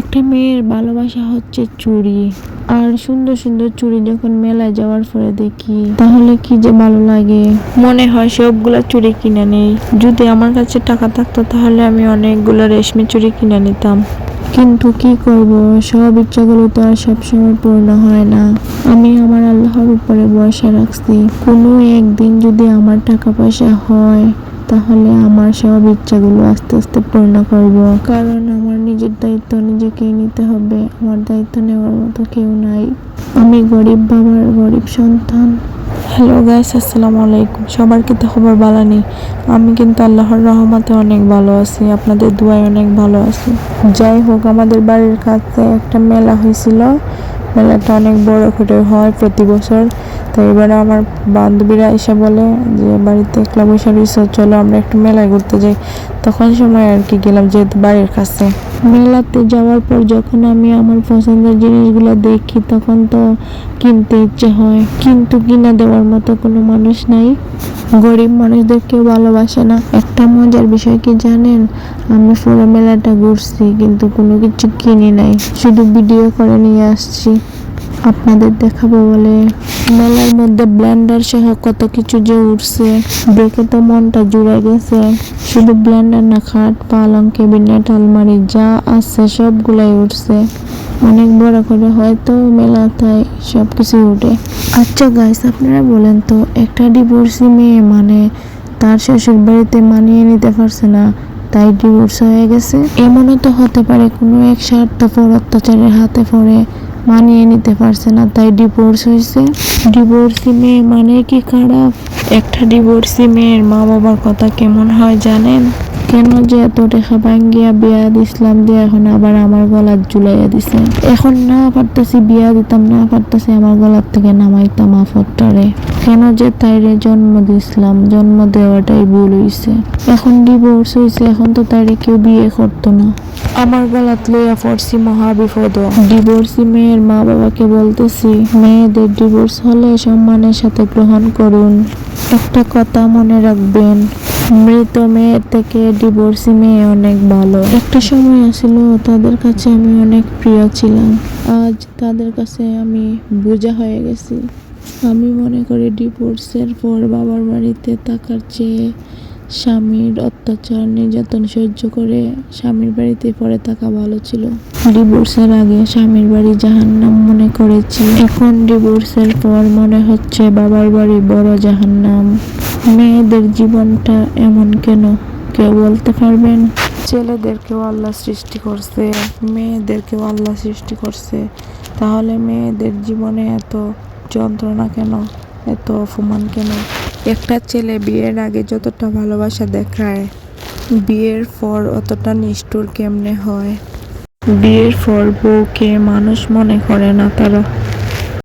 একটা মেয়ের ভালোবাসা হচ্ছে চুরি। আর সুন্দর সুন্দর চুড়ি যখন মেলায় যাওয়ার পরে দেখি, তাহলে কি যে ভালো লাগে? মনে হয় সবগুলা চুড়ি কিনে নেই। যদি আমার কাছে টাকা থাকতো, তাহলে আমি অনেকগুলো রেশমি চুড়ি কিনে নিতাম। কিন্তু কি করব? সব ইচ্ছাগুলো তো আর সবসময় পূর্ণ হয় না। আমি আমার আল্লাহর উপরে ভরসা রাখছি। কোনো একদিন যদি আমার টাকা পয়সা হয় তাহলে আমার সব ইচ্ছাগুলো আস্তে আস্তে পূর্ণ করব। কারণ আমার নিজের দায়িত্ব নিজেকেই নিতে হবে। আমার দায়িত্ব নেওয়ার মতো কেউ নাই। আমি গরিব বাবার গরিব সন্তান। হ্যালো গাইস আসসালামু আলাইকুম। সবার কিন্তু খবর ভালো নেই? আমি কিন্তু আল্লাহর রহমতে অনেক ভালো আছি। আপনাদের দুয়ায় অনেক ভালো আছি। যাই হোক, আমাদের বাড়ির কাছে একটা মেলা হয়েছিল। মেলাটা অনেক বড় করে হয় প্রতি বছর। তো এবারে আমার বান্ধবীরা এসে বলে যে, বাড়িতে একলা বসে রয়েছে চলো, আমরা একটু মেলায় ঘুরতে যাই। তখন সময় আর কি গেলাম যেহেতু বাড়ির কাছে। মেলাতে যাওয়ার পর যখন আমি আমার পছন্দের জিনিসগুলো দেখি, তখন তো কিনতে ইচ্ছে হয়। কিন্তু কিনা দেওয়ার মতো কোনো মানুষ নাই। গরিব মানুষদের কেউ ভালোবাসে না। একটা মজার বিষয় কি জানেন? আমি পুরো মেলাটা ঘুরছি, কিন্তু কোনো কিছু কিনি নাই। শুধু ভিডিও করে নিয়ে আসছি। আপনাদের দেখাবো বলে। মেলার মধ্যে ব্লেন্ডার সহ কত কিছু যে উঠছে দেখে তো মনটা জুড়ে গেছে। শুধু ব্লেন্ডার না, খাট, পালং, ক্যাবিনেট, আলমারি যা আছে সবগুলাই উঠছে অনেক বড় করে হয়তো মেলাতে সব কিছু উঠে। আচ্ছা গাইস আপনারা বলেন তো, একটা ডিভোর্সি মেয়ে মানে তার শ্বশুর বাড়িতে মানিয়ে নিতে পারছে না, তাই ডিভোর্স হয়ে গেছে। এমনও তো হতে পারে কোনো এক স্বার্থপর অত্যাচারের হাতে পড়ে মানিয়ে নিতে পারছে না, তাই ডিভোর্স হয়েছে। ডিভোর্সি মেয়ে মানে কি খারাপ? একটা ডিভোর্সি মেয়ের মা বাবার কথা কেমন হয় জানেন? কেন যে এত টাকা ভাঙ্গিয়া বিয়া দিছিলাম দিয়ে এখন আবার আমার গলার জুলাইয়া দিছে? এখন না পারতাছি বিয়া দিতাম না পারতাছি আমার গলার থেকে নামাইতাম আফরটারে কেন যে তাইরে জন্ম দিছিলাম জন্ম দেওয়াটাই ভুল হইছে। এখন ডিভোর্স হইছে এখন তো তাইরে কেউ বিয়ে করতো না। আমার গলাত লইয়া পড়ছি মহা বিপদ। ডিভোর্সি মেয়ের মা বাবাকে বলতেছি মেয়েদের ডিভোর্স হলে সম্মানের সাথে গ্রহণ করুন। একটা কথা মনে রাখবেন মৃত মেয়ের থেকে ডিভোর্সি মেয়ে অনেক ভালো। একটা সময় আসছিল তাদের কাছে আমি অনেক প্রিয় ছিলাম। আজ তাদের কাছে আমি বোঝা হয়ে গেছি। আমি মনে করি ডিভোর্সের পর বাবার বাড়িতে থাকার চেয়ে স্বামীর অত্যাচার, নির্যাতন সহ্য করে স্বামীর বাড়িতে পরে থাকা ভালো ছিল। ডিভোর্সের আগে স্বামীর বাড়ি জাহান্নাম মনে করেছি। এখন ডিভোর্সের পর মনে হচ্ছে বাবার বাড়ি বড় জাহান্নাম। মেয়েদের জীবনটা এমন কেন? কেউ বলতে পারবেন ছেলেদেরকেও আল্লাহ সৃষ্টি করছে, মেয়েদেরকেও আল্লাহ সৃষ্টি করছে। তাহলে মেয়েদের জীবনে এত যন্ত্রণা কেন? এত অপমান কেন? একটা ছেলে বিয়ের আগে যতটা ভালোবাসা দেখায়, বিয়ের পর অতটা নিষ্ঠুর কেমনে হয়? বিয়ের পর বউকে মানুষ মনে করে না তারা।